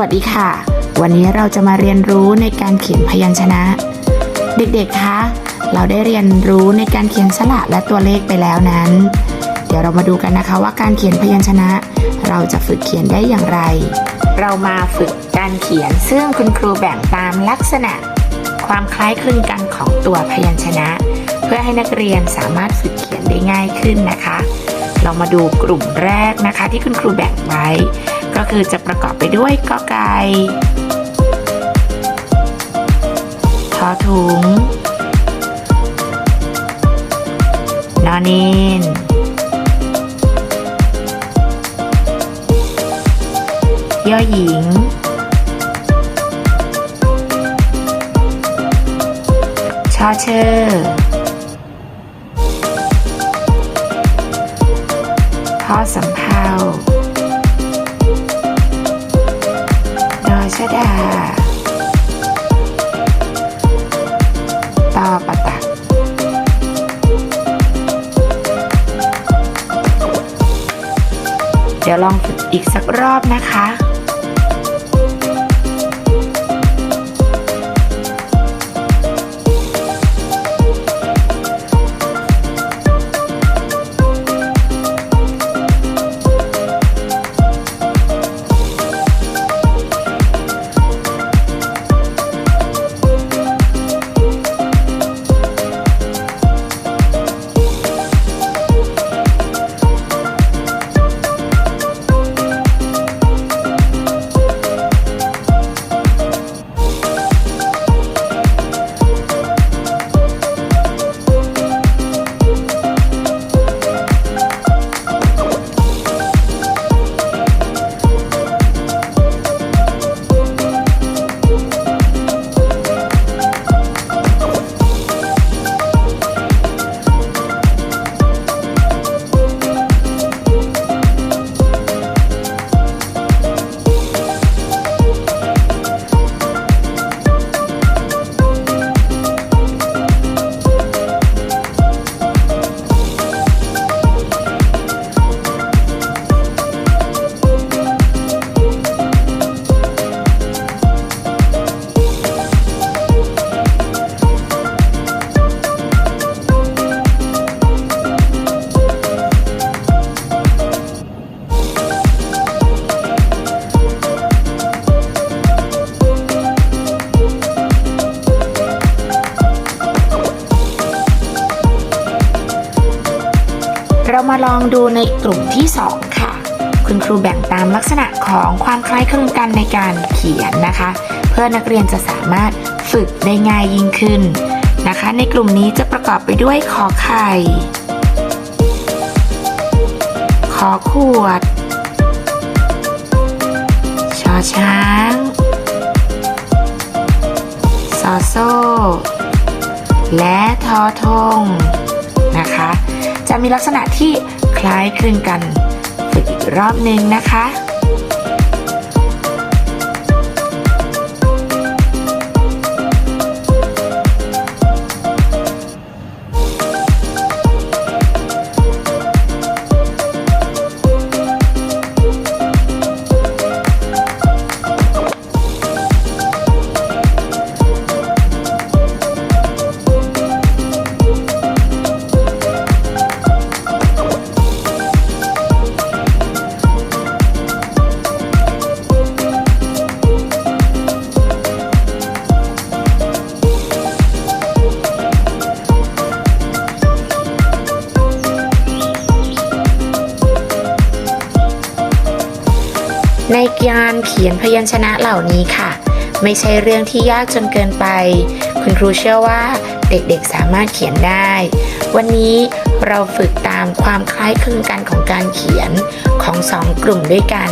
วัสดีค่ะ วันนี้เราจะมาเรียนรู้ในการเขียนพยัญชนะ เด็กๆ คะ เราได้เรียนรู้ในการเขียนสระและตัวเลขไปแล้วนั้น เดี๋ยวเรามาดูกันนะคะว่าการเขียนพยัญชนะ เราจะฝึกเขียนได้อย่างไร เรามาฝึกการเขียนซึ่งคุณครูแบ่งตามลักษณะ ความคล้ายคลึงกันของตัวพยัญชนะ เพื่อให้นักเรียนสามารถฝึกเขียนได้ง่ายขึ้นนะคะ เรามาดูกลุ่มแรกนะคะที่คุณครูแบ่งไว้ ก็คือจะประกอบไปด้วยกอไก่ทอถุง นอนเนนยอหญิง ชอเชอร์พ่อสำเภา ดาต่อปะตักเดี๋ยวลองฝึกอีกสักรอบนะคะ มาลองดูในกลุ่มที่ 2 ค่ะ คุณครูแบ่งตามลักษณะของความคล้ายคลึงกันในการเขียนนะคะ เพื่อนักเรียนจะสามารถฝึกได้ง่ายยิ่งขึ้นนะคะ ในกลุ่มนี้จะประกอบไปด้วยขอไข่ขอขวดชอช้างซอโซ่ และทอทงนะคะ จะมีลักษณะที่คล้ายคลึงกัน ฝึกอีกรอบหนึ่งนะคะ ในการเขียนพยัญชนะเหล่านี้ค่ะ ไม่ใช่เรื่องที่ยากจนเกินไป คุณครูเชื่อว่าเด็กๆสามารถเขียนได้ วันนี้เราฝึกตามความคล้ายคลึงกันของการเขียนของสองกลุ่มด้วยกัน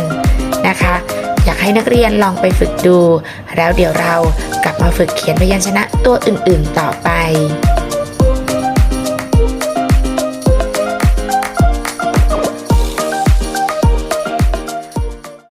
นะคะ อยากให้นักเรียนลองไปฝึกดู แล้วเดี๋ยวเรากลับมาฝึกเขียนพยัญชนะตัวอื่นๆต่อไป